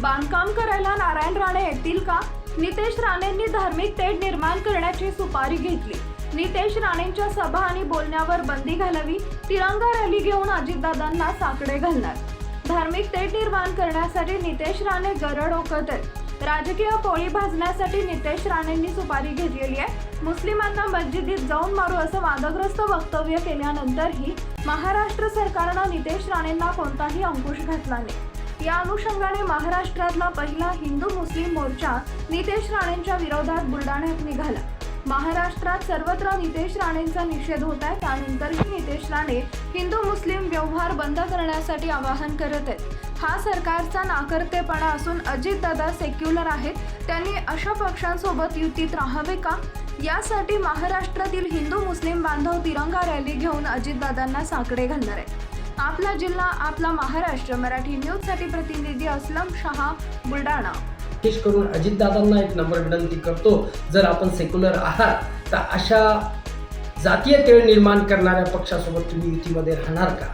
बांधकाम करायला नारायण राणे येतील का? नितेश राणेंनी धार्मिक तेढ निर्माण करण्याची सुपारी घेतली. नितेश राणेंच्या सभा आणि बोलण्यावर बंदी घालावी तिरंगा रॅली घेऊन अजितदादांना साकडे घालणार. धार्मिक तेट निर्माण करण्यासाठी नितेश राणे गरड ओकत आहेत राजकीय पोळी भाजण्यासाठी नितेश राणेंनी सुपारी घेतलेली आहे. मुस्लिमांना मस्जिदीत जाऊन मारू असं वादग्रस्त वक्तव्य केल्यानंतरही महाराष्ट्र सरकारनं नितेश राणेंना कोणताही अंकुश घातला नाही. या अनुषंगाने महाराष्ट्रातला पहिला हिंदू मुस्लिम मोर्चा नितेश राणेंच्या विरोधात बुलडाण्यात निघाला. महाराष्ट्रात सर्वत्र नितेश राणेंचा निषेध होत आहे त्यानंतरही नितेश राणे हिंदू मुस्लिम व्यवहार बंद करण्यासाठी आवाहन करत आहेत. हा सरकारचा नाकर्तेपणा असून अजितदादा सेक्युलर आहेत त्यांनी अशा पक्षांसोबत युतीत राहावे का? यासाठी महाराष्ट्रातील हिंदू मुस्लिम बांधव तिरंगा रॅली घेऊन अजितदादांना साकडे घालणार आहेत. आपला जिल्हा आपला महाराष्ट्र. मराठी न्यूजसाठी प्रतिनिधी असलम शहा बुलढाणा. विशेष करून अजितदादांना एक नंबर विनंती करतो जर आपण सेक्युलर आहात तर अशा जातीय तेळ निर्माण करणाऱ्या पक्षासोबत तुम्ही युतीमध्ये राहणार का?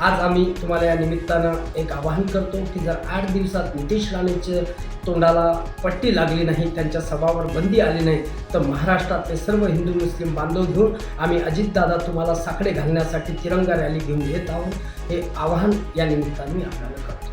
आज आम्ही तुम्हाला या निमित्तानं एक आवाहन करतो की जर आठ दिवसात नितीश राणेच्या तोंडाला पट्टी लागली नाही त्यांच्या सभावर बंदी आली नाही तर महाराष्ट्रातले सर्व हिंदू मुस्लिम बांधव घेऊन आम्ही अजितदादा तुम्हाला साकडे घालण्यासाठी तिरंगा रॅली घेऊन येत आहोत. हे आवाहन या निमित्ताने मी आपल्याला करतो.